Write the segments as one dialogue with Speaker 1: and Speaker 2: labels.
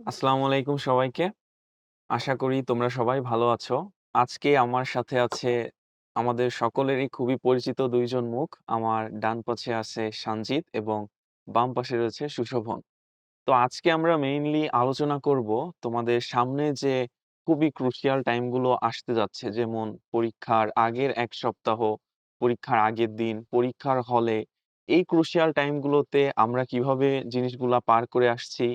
Speaker 1: আসসালামু আলাইকুম সবাইকে। আশা করি তোমরা সবাই ভালো আছো। আজকে আমার সাথে আছে আমাদের সকলেরই খুবই পরিচিত ২ জন মুখ। আমার ডান পাশে আছে সানজিদ এবং বাম পাশে রয়েছে সুশোভন। তো আজকে আমরা মেইনলি আলোচনা করব তোমাদের সামনে যে খুবই ক্রুশিয়াল টাইমগুলো আসতে যাচ্ছে। যেমন পরীক্ষার আগের ১ সপ্তাহ, পরীক্ষার আগের দিন, পরীক্ষার হলে এই ক্রুশিয়াল টাইম গুলোতে আমরা কীভাবে জিনিসগুলা পার করে আসছি,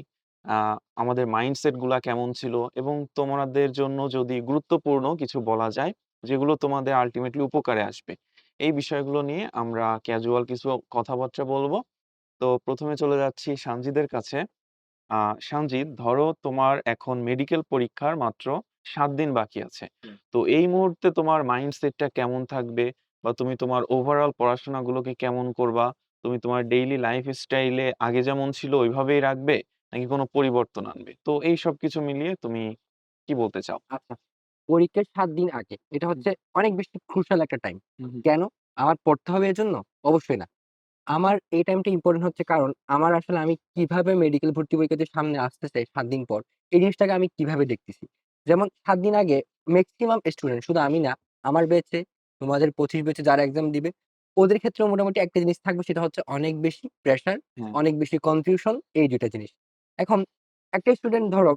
Speaker 1: আমাদের মাইন্ডসেটগুলা কেমন ছিল এবং তোমাদের জন্য যদি গুরুত্বপূর্ণ কিছু বলা যায়, যেগুলো তোমাদের আল্টিমেটলি উপকারে আসবে। এই বিষয়গুলো নিয়ে আমরা ক্যাজুয়াল কিছু কথাবার্তা বলব তো প্রথমে চলে যাচ্ছি সানজিদের কাছে। সানজিদ ধরো তোমার এখন মেডিকেল পরীক্ষার মাত্র সাত দিন বাকি আছে। তো এই মুহূর্তে তোমার মাইন্ডসেটটা কেমন থাকবে? বা তুমি তোমার ওভারঅল পড়াশোনাগুলোকে কেমন করবা? তুমি তোমার ডেইলি লাইফ স্টাইলে আগে যেমন ছিল ওইভাবেই রাখবে? নাকি কোনো পরিবর্তন আনবে? তো এই সব কিছু মিলিয়ে তুমি কি বলতে চাও?
Speaker 2: আচ্ছা। পরীক্ষার সাত দিন আগে। এটা হচ্ছে অনেক বেশি ক্রুশাল একটা টাইম। কেন? আমার পড়তে হবে এজন্য? অবশ্যই না। আমার এই টাইমটা ইম্পোর্টেন্ট হচ্ছে কারণ আমার আসলে আমি কীভাবে মেডিকেল ভর্তি পরীক্ষা যে সামনে আসতেছে ৭ দিন পর, এই জিনিসটাকে আমি কীভাবে দেখতেছি। যেমন সাত দিন আগে ম্যাক্সিমাম স্টুডেন্ট শুধু আমি না, আমার ব্যাচে, তোমাদের ২৫ ব্যাচে যারা এক্সাম দিবে, ওদের ক্ষেত্রেও মোটামুটি একটা জিনিস থাকবে সেটা হচ্ছে অনেক বেশি প্রেশার,
Speaker 1: হ্যাঁ,
Speaker 2: অনেক বেশি কনফিউশন এই দুটা জিনিস। এখন একটা স্টুডেন্ট ধরো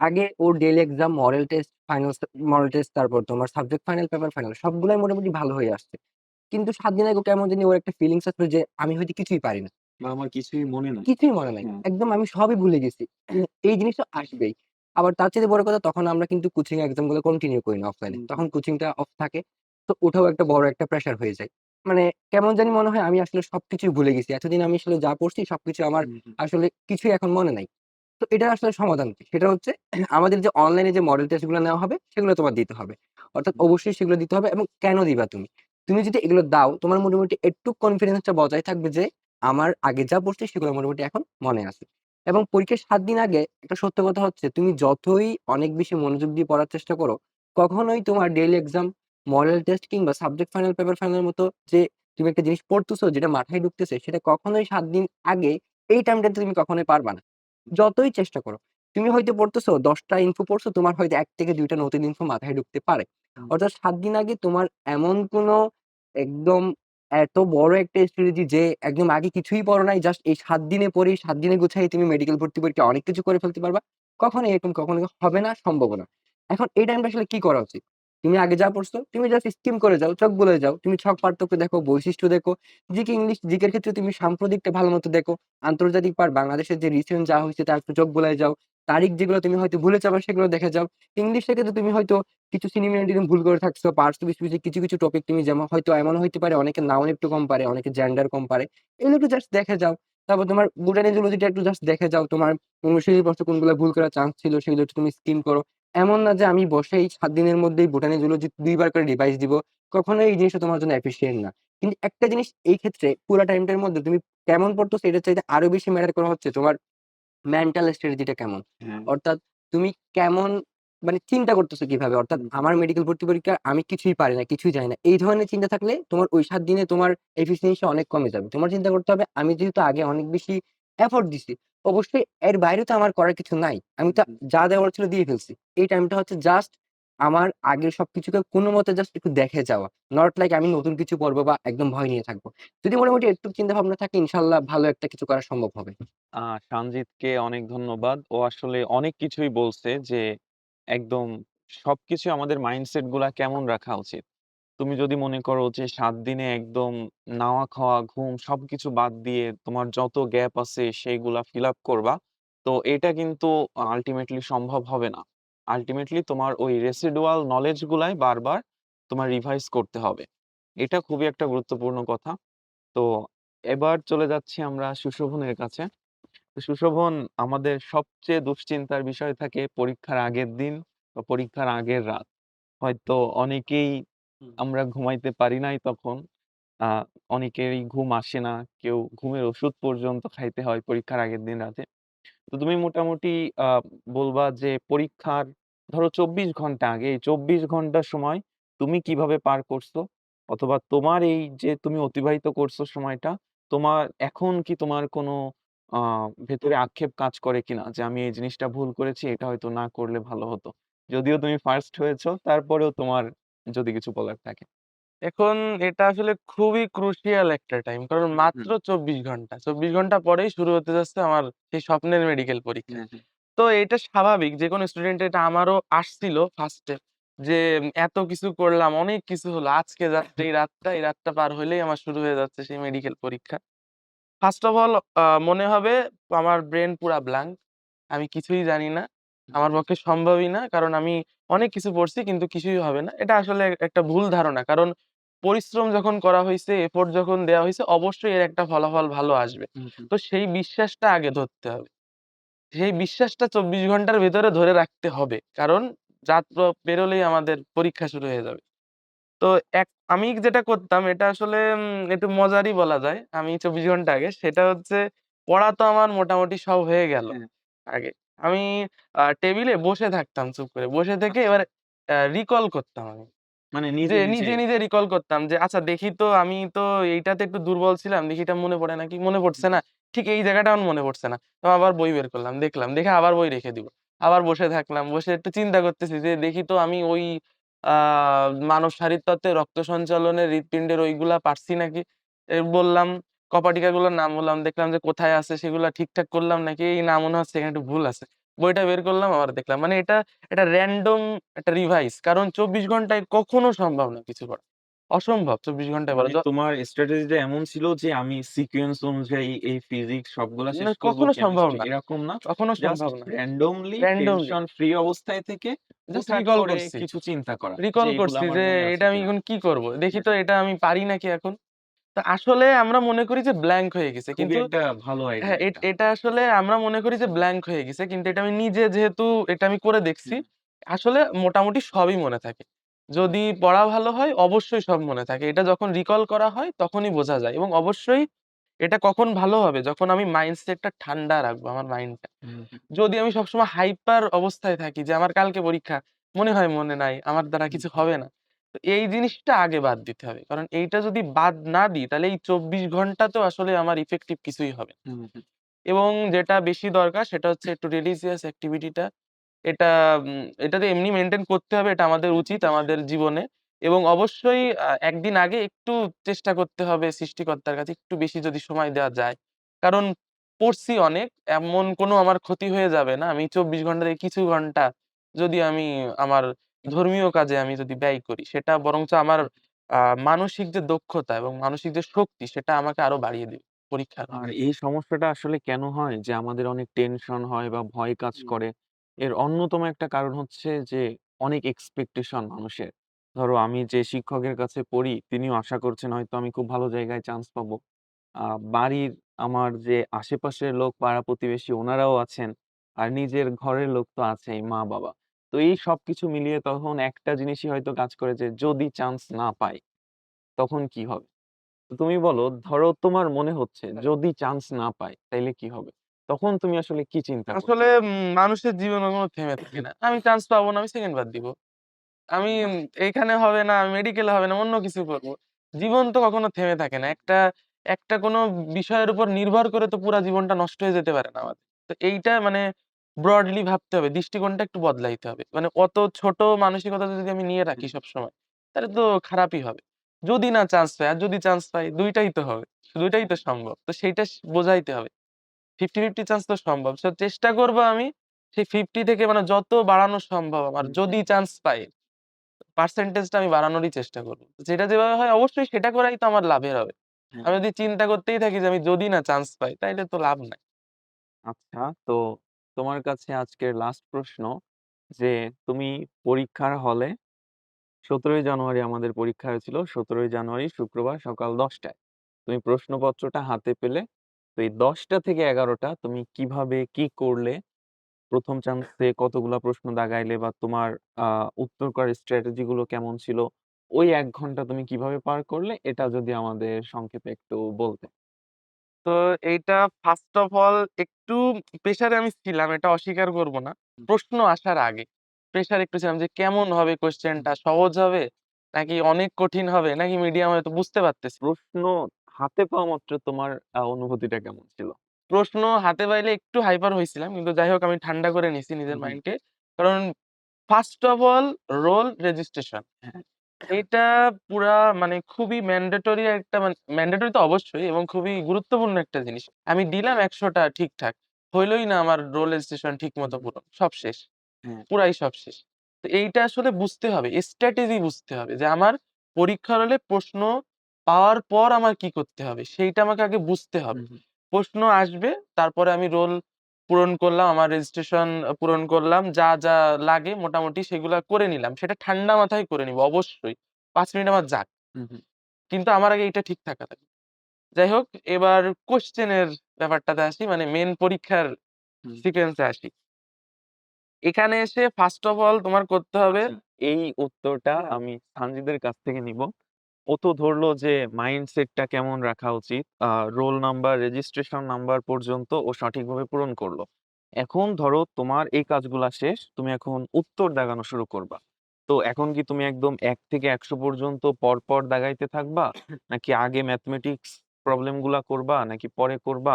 Speaker 2: আগে ওর daily exam, model test, final স মডেল টেস্ট তারপর তোমার সাবজেক্ট ফাইনাল, পেপার ফাইনাল সবগুলাই মোটামুটি ভালো হয়ে আসছে। কিন্তু ৭ দিন আগে কেমন জানি ওর একটা ফিলিংস আসলো যে আমি হয়তো কিছুই পারি না।
Speaker 1: বা আমার কিছুই মনে নাই।
Speaker 2: কিছুই মনে নাই।
Speaker 1: হ্যাঁ,
Speaker 2: একদম আমি সবই ভুলে গেছি। এই জিনিসটা আসবেই। আবার তার চাইতে বড় কথা তখন আমরা কিন্তু কোচিং এক্সামগুলো কন্টিনিউ করি না অফলাইনে।
Speaker 1: হুম, হুম,
Speaker 2: তখন কোচিংটা অফ থাকে। তো ওটাও একটা বড় একটা প্রেশার হয়ে যায়। মানে কেমন জানি মনে হয় আমি আসলে সবকিছুই ভুলে গেছি। এতদিন আমি আসলে যা পড়ছি সবকিছু আমার
Speaker 1: হুম, হুম,
Speaker 2: আসলে কিছুই এখন মনে নাই। তো এটার আসলে সমাধান কি? সেটা হচ্ছে আমাদের যে অনলাইনে যে মডেল টেস্টগুলো নেওয়া হবে সেগুলো তোমার দিতে হবে। অর্থাৎ
Speaker 1: হুম,
Speaker 2: অবশ্যই সেগুলো দিতে হবে এবং কেন দিবা তুমি? তুমি যদি এগুলো দাও তোমার মোটামুটি একটু কনফিডেন্স টা বজায় থাকবে যে আমার আগে যা পড়ছি সেগুলো মোটামুটি এখন মনে আছে। এবং পরীক্ষার ৭ দিন আগে একটা সত্য কথা হচ্ছে তুমি যতই অনেক বেশি মনোযোগ দিয়ে পড়ার চেষ্টা করো, কখনোই তোমার ডেইলি এক্সাম, মডেল টেস্ট কিংবা সাবজেক্ট ফাইনাল, পেপার ফাইনালের মতো যে তুমি একটা জিনিস পড়তেছো যেটা মাথায় ঢুকতেছে সেটা কখনোই সাত দিন আগে এই টাইমটাতে তুমি কখনোই পারবা না। যতই চেষ্টা করো। তুমি হয়তো পড়তেছো ১০ টা ইনফো পড়ছো, তোমার হয়তো এক থেকে দুইটা নতুন ইনফো মাথায় ঢুকতে পারে। অর্থাৎ ৭ দিন আগে তোমার এমন কোনো একদম এত বড় একটা স্ট্র্যাটেজি যে একদম আগে কিছুই পড়ো নাই। জাস্ট এই সাত দিনে পড়েই ৭ দিনে গুছাই তুমি মেডিকেল ভর্তি পরীক্ষা অনেক কিছু করে ফেলতে পারবা। কখনোই এরকম কখনো হবে না, সম্ভব না। এখন এই টাইমটা আসলে কি করা উচিত? তুমি আগে যা পড়ছো, তুমি জাস্ট স্কিম করে যাও, চোখ বুলায় যাও। তুমি ছক পার্থক্য দেখো, বৈশিষ্ট্য দেখো। জিকে ইংলিশ, জিকের ক্ষেত্রে তুমি সাম্প্রতিকটা ভালোমতো দেখো। আন্তর্জাতিক পার বাংলাদেশের যে রিসেন্ট যা হইছে তার চোখ বুলায় যাও। তারিখ যেগুলো তুমি হয়তো ভুলে যাবা সেগুলো দেখে যাও। ইংলিশের ক্ষেত্রে তুমি হয়তো কিছু সিনোনিম টিনোনিম ভুল করে থাকছো। পার্টস স্পেসিফিক কিছু, কিছু টপিক তুমি যেমন হয়তো এমনও হইতে পারে অনেকে নাউন একটু কম পারে, অনেকে জেন্ডার কম পারে। এগুলো একটু জাস্ট দেখে যাও। তারপর তোমার বোটানি জুলজিটা একটু জাস্ট দেখে যাও। তোমার অনুশীলনী প্রশ্ন কোনগুলো ভুল করার চান্স ছিল সেগুলো একটু তুমি স্কিম করো। এমন না যে আমি বসে এই ৭ দিনের মধ্যেই বোটানি জুলজি ২ বার করে রিভাইজ দিব। কখনোই এই জিনিসটা তোমার জন্য এফিসিয়েন্ট না। কিন্তু একটা জিনিস এই ক্ষেত্রে পুরা টাইমটার মধ্যে তুমি কেমন পড়তো এটার চাইতে আরও বেশি ম্যাটার করা হচ্ছে তোমার মেন্টাল স্ট্র্যাটেজিটা কেমন?
Speaker 1: হ্যাঁ,
Speaker 2: অর্থাৎ তুমি কেমন মানে চিন্তা করতেছো কীভাবে? অর্থাৎ আমার মেডিকেল ভর্তি পরীক্ষা আমি কিছুই পারি না, কিছুই জানি না। এই ধরনের চিন্তা থাকলে তোমার ওই সাত দিনে তোমার এফিসিয়েন্সি অনেক কমে যাবে। তোমার চিন্তা করতে হবে আমি যেহেতু আগে অনেক বেশি এফোর্ট দিছি, অবশ্যই এর বাইরে তো আমার করার কিছু নাই। আমি তো যা দেওয়ার ছিল দিয়ে ফেলছি। এই টাইমটা হচ্ছে জাস্ট আমার আগের সবকিছুকে কোনমতে জাস্ট একটু দেখে যাওয়া। নট লাইক আমি নতুন কিছু করব বা একদম ভয় নিয়ে থাকব। যদি মোটামুটি একটু চিন্তা ভাবনা থাকে ইনশাল্লাহ ভালো একটা কিছু করা সম্ভব হবে।
Speaker 1: আ সানজিদকে অনেক ধন্যবাদ। ও আসলে অনেক কিছুই বলছে যে একদম সবকিছু আমাদের মাইন্ডসেটগুলা কেমন রাখা উচিত। তুমি যদি মনে করো যে ৭ দিনে একদম নাওয়া খাওয়া, ঘুম সবকিছু বাদ দিয়ে তোমার যত গ্যাপ আছে সেইগুলা ফিল আপ করবা। তো এটা কিন্তু আল্টিমেটলি সম্ভব হবে না। আল্টিমেটলি তোমার ওই রেসিডুয়াল নলেজ গুলাই বারবার তোমার রিভাইজ করতে হবে। এটা খুবই একটা গুরুত্বপূর্ণ কথা। তো এবার চলে যাচ্ছি আমরা সুশোভনের কাছে। সুশোভন আমাদের সবচেয়ে দুশ্চিন্তার বিষয় থাকে পরীক্ষার আগের দিন বা পরীক্ষার আগের রাত। হয়তো অনেকেই আমরা ঘুমাইতে পারি নাই তখন। অনেকেরই ঘুম আসে না। কেউ ঘুমের ওষুধ পর্যন্ত খাইতে হয় পরীক্ষার আগের দিন রাতে। তো তুমি মোটামুটি বলবা যে পরীক্ষার ধরো ২৪ ঘণ্টা আগে, এই ২৪ ঘণ্টার সময় তুমি কীভাবে পার করছ? অথবা তোমার এই যে তুমি অতিবাহিত করছ সময়টা, তোমার এখন কি তোমার কোনো আ আ ভেতরে আক্ষেপ কাজ করে কিনা যে আমি এই জিনিসটা ভুল করেছি এটা হয়তো না করলে ভালো হতো। যদিও তুমি ফার্স্ট হয়েছো তারপরেও তোমার যদি কিছু বলার থাকে?
Speaker 3: এখন এটা আসলে খুবই ক্রুশিয়াল একটা টাইম। কারণ মাত্র
Speaker 1: হুম।
Speaker 3: ২৪ ঘণ্টা। ২৪ ঘণ্টা পরেই শুরু হতে যাচ্ছে আমার সেই স্বপ্নের মেডিকেল পরীক্ষা।
Speaker 1: হ্যাঁ, হ্যাঁ।
Speaker 3: তো এটা স্বাভাবিক যেকোনো স্টুডেন্টের এটা আমারও আসছিল ফার্স্টে যে এত কিছু করলাম, অনেক কিছু হলো। আজকে জাস্ট এই রাতটা, এই রাতটা পার হইলেই আমার শুরু হয়ে যাচ্ছে সেই মেডিকেল পরীক্ষা। ফার্স্ট অফ অল আ মনে হবে আমার ব্রেইন পুরা ব্ল্যাংক। আমি কিছুই জানি না। আমার পক্ষে সম্ভবই না। কারণ আমি অনেক কিছু পড়ছি কিন্তু কিছুই হবে না। এটা আসলে একটা ভুল ধারণা। কারণ পরিশ্রম যখন করা হইছে, এফোর্ট যখন দেওয়া হইছে অবশ্যই এর একটা ফলাফল ভালো আসবে।
Speaker 1: হুম, হুম।
Speaker 3: তো সেই বিশ্বাসটা আগে ধরতে হবে। সেই বিশ্বাসটা ২৪ ঘণ্টার ভেতরে ধরে রাখতে হবে। কারণ রাত প পেরোলেই আমাদের পরীক্ষা শুরু হয়ে যাবে। তো এক আমি যেটা করতাম এটা আসলে উম একটু মজারই বলা যায়। আমি ২৪ ঘণ্টা আগে সেটা হচ্ছে পড়া তো আমার মোটামুটি সব হয়ে গেল
Speaker 1: হ্যাঁ।
Speaker 3: আগে। আমি আ টেবিলে বসে থাকতাম চুপ করে। বসে থেকে
Speaker 1: আচ্ছা।
Speaker 3: এবারে আ রিকল করতাম আমি।
Speaker 1: মানে
Speaker 3: যে
Speaker 1: নিজে, নিজে
Speaker 3: নিজে, নিজে রিকল করতাম যে আচ্ছা দেখি তো আমি তো এইটাতে একটু দুর্বল ছিলাম। দেখি এটা মনে পড়ে নাকি? মনে পড়ছে না। ঠিক এই জায়গাটা আমার মনে পড়ছে না। তো আবার বই বের করলাম, দেখলাম। দেখে আবার বই রেখে দিব। আবার বসে থাকলাম। বসে একটু চিন্তা করতেছি যে দেখি তো আমি ওই আ মানব শারীরতত্ত্বে রক্ত সঞ্চালনের হৃৎপিণ্ডের ওইগুলা পারছি নাকি? এ বললাম, কপাটিকাগুলোর নাম বললাম। দেখলাম যে কোথায় আছে সেগুলো ঠিকঠাক করলাম নাকি? এই না মনে হচ্ছে এখানে একটু ভুল আছে। বইটা বের করলাম আবার দেখলাম। মানে এটা এটা র‍্যান্ডম একটা রিভাইস কারণ ২৪ ঘন্টায় কখনো সম্ভব না কিছু করা। অসম্ভব ২৪ ঘন্টায় পড়া।
Speaker 1: মানে তোমার স্ট্র্যাটেজিটা এমন ছিল যে আমি সিকোয়েন্স অনুযায়ী এই ফিজিক্স সবগুলা
Speaker 3: না
Speaker 1: শেষ করব,
Speaker 3: কখনো সম্ভব না।
Speaker 1: এরকম না।
Speaker 3: কখনো সম্ভব না।
Speaker 1: র‍্যান্ডমলি টেনশন ফ্রি অবস্থায় থেকে
Speaker 3: রিকল করছি।
Speaker 1: কিছু চিন্তা করা।
Speaker 3: রিকল করছি যে এটা আমি এখন কি করব? দেখি তো। এটা আমি পারি নাকি এখন? তো আসলে আমরা মনে করি যে ব্ল্যাংক হয়ে গেছে। কিন্তু
Speaker 1: একটা ভালো
Speaker 3: হ্যাঁ, এট আসলে আমরা মনে করি যে ব্ল্যাংক হয়ে গেছে। কিন্তু এটা আমি নিজে যেহেতু এটা আমি করে দেখছি, আসলে মোটামুটি সবই মনে থাকে। যদি পড়া ভালো হয় অবশ্যই সব মনে থাকে। এটা যখন রিকল করা হয় তখনই বোঝা যায় এবং অবশ্যই এটা কখন ভালো হবে? যখন আমি মাইন্ডসেটটা ঠান্ডা রাখব আমার মাইন্ডটা। যদি আমি সবসময় হাইপার অবস্থায় থাকি যে আমার কালকে পরীক্ষা, মনে হয় মনে নাই, আমার দ্বারা কিছু হবে না। তো এই জিনিসটা আগে বাদ দিতে হবে। কারণ এইটা যদি বাদ না দিই তাহলে এই চব্বিশ ঘণ্টা তো আসলে আমার ইফেক্টিভ কিছুই হবে। এবং যেটা বেশি দরকার সেটা হচ্ছে একটু রিলিজিয়াস অ্যাক্টিভিটিটা। এটা উম এটা তো এমনি মেনটেন করতে হবে এটা আমাদের উচিত আমাদের জীবনে। এবং অবশ্যই একদিন আগে একটু চেষ্টা করতে হবে সৃষ্টিকর্তার কাছে একটু বেশি যদি সময় দেওয়া যায়। কারণ পড়ছি অনেক, এমন কোনো আমার ক্ষতি হয়ে যাবে না। আমি ২৪ ঘণ্টা থেকে কিছু ঘণ্টা যদি আমি আমার ধর্মীয় কাজে আমি যদি ব্যয় করি, সেটা বরঞ্চ আমার
Speaker 1: হুম।
Speaker 3: আ মানসিক যে দক্ষতা এবং মানসিক যে শক্তি সেটা আমাকে আরও বাড়িয়ে দেবে পরীক্ষার
Speaker 1: আর এই সমস্যাটা আসলে কেন হয়? যে আমাদের অনেক টেনশন হয় বা ভয় কাজ
Speaker 3: হুম।
Speaker 1: করে। এর অন্যতম একটা কারণ হচ্ছে যে অনেক এক্সপেকটেশন মানুষের। ধরো আমি যে শিক্ষকের কাছে পড়ি তিনিও আশা করছেন হয়তো আমি খুব ভালো জায়গায় চান্স পাবো। আ বাড়ির আমার যে আশেপাশের লোক পাড়া-প্রতিবেশী ওনারাও আছেন। আর নিজের ঘরের লোক তো আছেই মা-বাবা। তো এই সবকিছু মিলিয়ে তখন একটা জিনিসই হয়তো কাজ করে যে যদি চান্স না পাই, তখন কি হবে? তুমি বলো ধরো তোমার মনে হচ্ছে যদি চান্স না পাই তাইলে কি হবে? তখন তুমি আসলে কি চিন্তা
Speaker 3: আসলে মানুষের জীবন কখনো থেমে থাকে না। আমি চান্স পাবো না, আমি সেকেন্ড বার দিব। আমি এখানে হবে না, মেডিকেলে হবে না, অন্য কিছু করব। জীবন তো কখনো থেমে থাকে না। একটা একটা কোনো বিষয়ের উপর নির্ভর করে তো পুরা জীবনটা নষ্ট হয়ে যেতে পারে না আমাদের। তো এইটা মানে ব্রডলি ভাবতে হবে। দৃষ্টিকোণটা একটু বদলাইতে হবে। মানে অত ছোট মানসিকতা যদি আমি নিয়ে রাখি
Speaker 1: হুম,
Speaker 3: সবসময়, তাহলে তো খারাপই হবে। যদি না চান্স পাই, আর যদি চান্স পাই দুইটাই তো হবে। দুইটাই তো সম্ভব। তো সেইটা বোঝাইতে হবে। 50-50 চান্স তো সম্ভব। সো চেষ্টা করব আমি সেই 50 থেকে মানে যত বাড়ানো সম্ভব আমার যদি চান্স পাই, পার্সেন্টেজটা আমি বাড়ানোরই চেষ্টা করব যেটা যেভাবে হয় অবশ্যই সেটা করাই তো আমার লাভের হবে। আমি যদি চিন্তা করতেই থাকি যে আমি যদি না চান্স পাই, তাইলে তো লাভ নাই।
Speaker 1: আচ্ছা তো তোমার কাছে আজকের লাস্ট প্রশ্ন যে, তুমি পরীক্ষার হলে ১৭ই জানুয়ারি আমাদের পরীক্ষা হয়েছিল। ১৭ই জানুয়ারি শুক্রবার সকাল দশটায় তুমি প্রশ্নপত্রটা হাতে পেলে। তো এই ১০ টা থেকে এগারোটা তুমি কীভাবে, কি করলে? প্রথম চান্সে কতগুলা প্রশ্ন দাগাইলে বা তোমার, আ, উত্তর করার স্ট্র্যাটেজি গুলো কেমন ছিল? ওই এক ঘণ্টা তুমি কীভাবে পার করলে? এটা যদি আমাদের সংক্ষেপে একটু বলতে।
Speaker 3: তো এইটা ফার্স্ট অফ অল একটু প্রেশারে আমি ছিলাম, এটা অস্বীকার করব না। প্রশ্ন আসার আগে। প্রেশার একটু ছিলাম যে কেমন হবে। কোয়েশ্চেনটা? সহজ হবে? নাকি অনেক কঠিন হবে? নাকি মিডিয়াম হবে? তো বুঝতে পারতেছি
Speaker 1: প্রশ্ন হাতে পাওয়া মাত্র তোমার আ অনুভূতিটা কেমন ছিল?
Speaker 3: প্রশ্ন হাতে পাইলে একটু হাইপার হয়েছিলাম কিন্তু যাই হোক আমি ঠান্ডা করে নিছি নিজের
Speaker 1: হুম।
Speaker 3: মাইন্ডকে। কারণ first of all roll registration.
Speaker 1: হ্যাঁ।
Speaker 3: এটা পুরা মানে খুবই ম্যান্ডেটরি একটা মানে ম্যান্ডেটরি তো অবশ্যই এবং খুবই গুরুত্বপূর্ণ একটা জিনিস। আমি দিলাম একশোটা ঠিকঠাক। হইলই না আমার রোল রেজিস্ট্রেশন ঠিকমতো পুরো সব শেষ।
Speaker 1: হ্যাঁ।
Speaker 3: পুরাই সব শেষ। তো এইটা আসলে বুঝতে হবে। স্ট্র্যাটেজি বুঝতে হবে যে আমার পরীক্ষার হলে প্রশ্ন পাওয়ার পর আমার কি করতে হবে? সেইটা আমাকে আগে বুঝতে হবে। প্রশ্ন আসবে, তারপরে আমি রোল পূরণ করলাম, আমার রেজিস্ট্রেশন পূরণ করলাম। যা, যা লাগে মোটামুটি সেগুলা করে নিলাম। সেটা ঠান্ডা মাথায় করে নিব অবশ্যই। পাঁচ মিনিট আমার যাক। কিন্তু আমার আগে এটা ঠিক থাকা লাগবে। যাই হোক এবার কোয়েশ্চেন এর ব্যাপারটাতে আসি মানে মেন পরীক্ষার সিকোয়েন্সে আসি। এখানে এসে ফার্স্ট অফ অল তোমার করতে হবে
Speaker 1: এই উত্তরটা আমি সানজিদের কাছ থেকে নিবো। ও তো ধরলো যে মাইন্ডসেটটা কেমন রাখা উচিত। রোল নাম্বার, রেজিস্ট্রেশন নাম্বার পর্যন্ত ও সঠিকভাবে পূরণ করল। এখন ধরো তোমার এই কাজগুলা শেষ। তুমি এখন উত্তর দাগানো শুরু করবা। তো এখন কি তুমি একদম এক থেকে ১০০ পর্যন্ত পর পর দাগাইতে থাকবা? নাকি আগে ম্যাথমেটিক্স প্রবলেমগুলা করবা নাকি পরে করবা?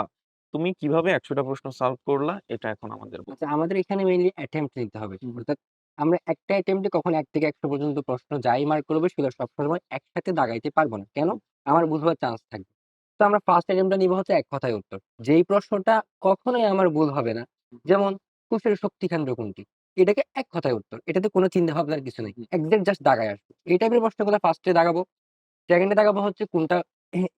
Speaker 1: তুমি কীভাবে একশোটা প্রশ্ন সলভ করলা এটা এখন আমাদের
Speaker 2: আচ্ছা আমাদের এখানে মেইনলি অ্যাটেম্প্ট নিতে হবে। অর্থাৎ আমরা একটা অ্যাটেম্প্টে কখনো এক থেকে ১০০ পর্যন্ত প্রশ্ন যাই মার্ক করব, সেগুলো সবসময় একসাথে দাগাইতে পারব না। কেন? আমার বুঝবার চান্স থাকবে। তো আমরা ফার্স্ট অ্যাটেম্প্টটা নিব হচ্ছে এক কথায় উত্তর। যেই প্রশ্নটা কখনোই আমার ভুল হবে না। যেমন কোষের শক্তিকেন্দ্র কোনটি? এটাকে এক কথায় উত্তর। এটাতে কোনো চিন্তা ভাবনার কিছু নেই। এক্সাক্ট জাস্ট দাগায় আসবে। এই টাইপের প্রশ্নগুলো ফার্স্টে দাগাবো। সেকেন্ডে দাগাবো হচ্ছে কোনটা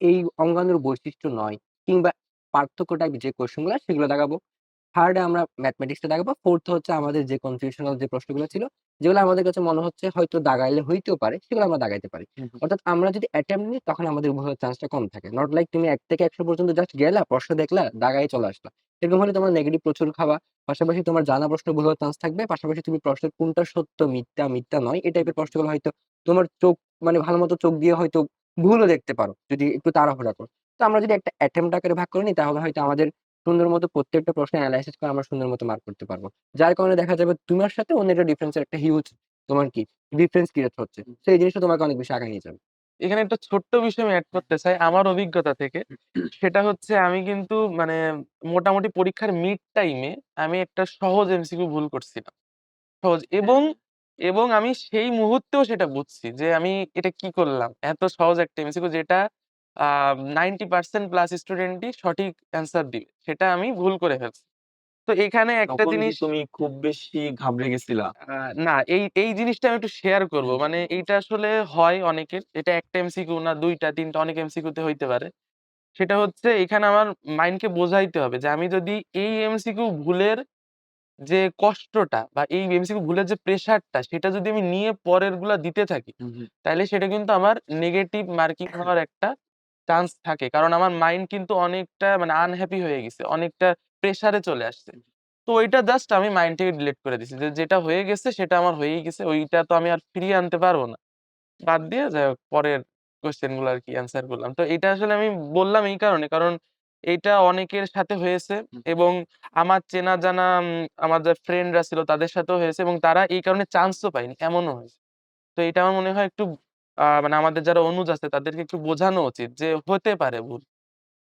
Speaker 2: এই অঙ্গাণুর বৈশিষ্ট্য নয়, কিংবা পার্থক্য টাইপ যে কোয়েশ্চেনগুলা সেগুলো দাগাবো। থার্ড আমরা ম্যাথমেটিক্সটা দাগাবো। ফোর্থ হচ্ছে আমাদের যে কনফিউশনাল যে প্রশ্নগুলো ছিল, যেগুলো আমাদের কাছে মনে হচ্ছে হয়তো দাগাইলে হইতেও পারে, সেগুলো আমরা দাগাইতে পারি। অর্থাৎ আমরা যদি অ্যাটেম্প্ট নিই তখন আমাদের ভুল চান্সটা কম থাকে। নট লাইক তুমি ১ থেকে ১০০ পর্যন্ত জাস্ট গেলা, প্রশ্ন দেখলা, দাগায় চলে আসলা। এরকম হলে তোমার নেগেটিভ প্রচুর খাবা। পাশাপাশি তোমার জানা প্রশ্ন ভুল চান্স থাকবে। পাশাপাশি তুমি প্রশ্নের কোনটা সত্য, মিথ্যা, মিথ্যা নয় এই টাইপের প্রশ্নগুলো হয়তো তোমার চোখ মানে ভালোমতো চোখ দিয়ে হয়তো ভুলও দেখতে পারো। যদি একটু তাড়াহুড়া করো। তো আমরা যদি একটা অ্যাটেম্প্ট আকারে ভাগ করে নিই তাহলে হয়তো আমাদের সুন্দর মতো প্রত্যেকটা প্রশ্ন এনালাইসিস করে আমরা সুন্দর মতো মার্ক করতে পারব। যার কারণে দেখা যাবে তোমার সাথে অন্যের ডিফারেন্স এর একটা হিউজ তোমার কি ডিফারেন্স ক্রিয়েট হচ্ছে। সো এই জিনিসটা তোমাকে অনেক বেশি আগায় নিয়ে যাবে।
Speaker 3: এখানে একটা ছোট্ট বিষয় আমি এড করতে চাই আমার অভিজ্ঞতা থেকে। সেটা হচ্ছে আমি কিন্তু মানে মোটামুটি পরীক্ষার মিড টাইমে আমি একটা সহজ এমসিকিউ ভুল করছিলাম। সহজ এবং, এবং আমি সেই মুহূর্তেও সেটা বুঝছি যে আমি এটা কি করলাম? এত সহজ একটা এমসিকিউ যেটা আ 90% প্লাস স্টুডেন্টই সঠিক অ্যান্সার দিবে। সেটা আমি ভুল করে ফেলছি। তো এখানে একটা জিনিস
Speaker 1: তুমি খুব বেশি ঘাবড়ে গেছিলা?
Speaker 3: না এই, এই জিনিসটা আমি একটু শেয়ার করব। মানে। এইটা আসলে হয় অনেকের। এটা একটা এমসিকিউ না ২ টা ৩ টা অনেক এমসিকিউ তে হইতে পারে। সেটা হচ্ছে এখানে আমার মাইন্ডকে বোঝাইতে হবে যে আমি যদি এই এমসিকিউ ভুলের যে কষ্টটা বা এই এমসিকিউ ভুলের যে প্রেশারটা সেটা যদি আমি নিয়ে পরেরগুলা দিতে থাকি,
Speaker 1: হুম।
Speaker 3: সেটা কিন্তু আমার নেগেটিভ মার্কিং হওয়ার একটা চান্স থাকে। কারণ আমার মাইন্ড কিন্তু অনেকটা মানে আনহ্যাপি হয়ে গেছে। অনেকটা প্রেশারে চলে আসছে। তো ওইটা জাস্ট আমি মাইন্ড থেকে ডিলিট করে দিছি। যে যেটা হয়ে গেছে সেটা আমার হয়েই গেছে। ওইটা তো আমি আর ফিরিয়ে আনতে পারব না। বাদ দিয়ে যাই হোক পরের কোয়েশ্চেনগুলো আর কি অ্যান্সার করলাম। তো এটা আসলে আমি বললাম এই কারণে কারণ এটা অনেকের সাথে হয়েছে এবং আমার চেনা জানা আমার যে ফ্রেন্ডরা ছিল তাদের সাথেও হয়েছে এবং তারা এই কারণে চান্সও পায়নি। এমনও হয়েছে। তো এটা আমার মনে হয় একটু আ মানে আমাদের যারা অনুজ আছে তাদেরকে একটু বোঝানো উচিত যে হতে পারে ভুল।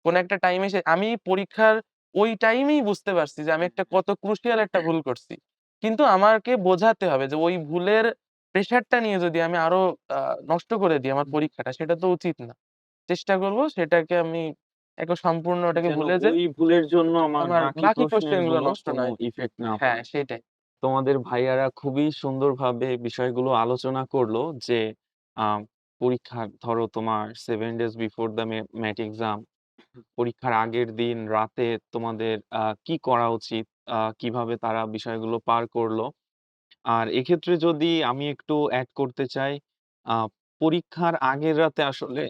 Speaker 3: কোন একটা টাইম এসে আমি পরীক্ষার ওই টাইমেই বুঝতে পারছি যে আমি একটা কত ক্রুশিয়াল একটা ভুল করছি। কিন্তু আমাকে বোঝাতে হবে যে ওই ভুলের প্রেশারটা নিয়ে যদি আমি আরও নষ্ট করে দিই আমার পরীক্ষাটা সেটা তো উচিত না। চেষ্টা করব সেটাকে আমি একদম সম্পূর্ণ ওটাকে ভুলে যাই।
Speaker 1: ওই ভুলের জন্য আমার বাকি
Speaker 3: বাকি
Speaker 1: প্রশ্নের
Speaker 3: কোয়েশ্চেনগুলো গুলো নষ্ট না।
Speaker 1: ইফেক্ট না
Speaker 3: হ্যাঁ। সেটাই।
Speaker 1: তোমাদের ভাইয়ারা খুবই সুন্দরভাবে বিষয়গুলো আলোচনা করল যে আ পরীক্ষার ধরো তোমার 7 ডেজ বিফোর দ্যা মে ম্যাট এক্সাম পরীক্ষার আগের দিন রাতে তোমাদের কি করা উচিত? কীভাবে তারা বিষয়গুলো পার করল? আর এক্ষেত্রে যদি আমি একটু এড করতে চাই, পরীক্ষার আগের রাতে আসলে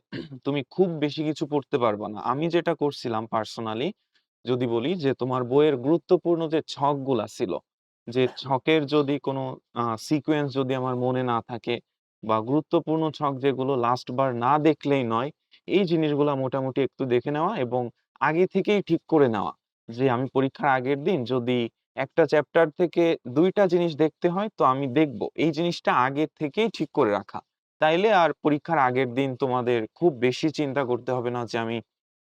Speaker 1: তুমি খুব বেশি কিছু পড়তে পারবা না। আমি যেটা করছিলাম পার্সোনালি যদি বলি যে তোমার বইয়ের গুরুত্বপূর্ণ যে ছকগুলা ছিল, যে ছকের যদি কোনো আ সিকোয়েন্স যদি আমার মনে না থাকে বা গুরুত্বপূর্ণ ছক যেগুলো লাস্ট বার না দেখলেই নয়, এই জিনিসগুলা মোটামুটি একটু দেখে নেওয়া এবং আগে থেকেই ঠিক করে নেওয়া। যে আমি পরীক্ষার আগের দিন যদি একটা চ্যাপ্টার থেকে দুইটা জিনিস দেখতে হয় তো আমি দেখব। এই জিনিসটা আগের থেকেই ঠিক করে রাখা। তাইলে আর পরীক্ষার আগের দিন তোমাদের খুব বেশি চিন্তা করতে হবে না যে আমি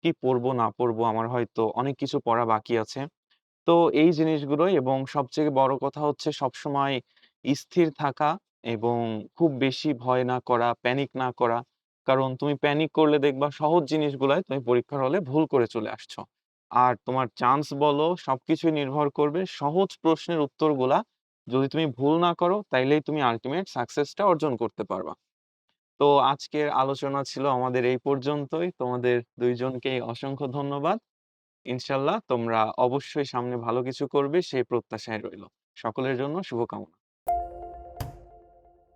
Speaker 1: কি পড়ব না পড়ব আমার হয়তো অনেক কিছু পড়া বাকি আছে। তো এই জিনিসগুলোই এবং সবচেয়ে বড় কথা হচ্ছে সবসময় স্থির থাকা এবং খুব বেশি ভয় না করা, প্যানিক না করা। কারণ তুমি প্যানিক করলে দেখবা সহজ জিনিসগুলায় তুমি পরীক্ষার হলে ভুল করে চলে আসছো। আর তোমার চান্স বলো সবকিছুই নির্ভর করবে সহজ প্রশ্নের উত্তরগুলা যদি তুমি ভুল না করো তাইলেই তুমি আল্টিমেট সাকসেসটা অর্জন করতে পারবা। তো আজকের আলোচনা ছিল আমাদের এই পর্যন্তই। তোমাদের ২ জনকেই অসংখ্য ধন্যবাদ। ইনশাল্লাহ তোমরা অবশ্যই সামনে ভালো কিছু করবে সেই প্রত্যাশায় রইল। সকলের জন্য শুভকামনা।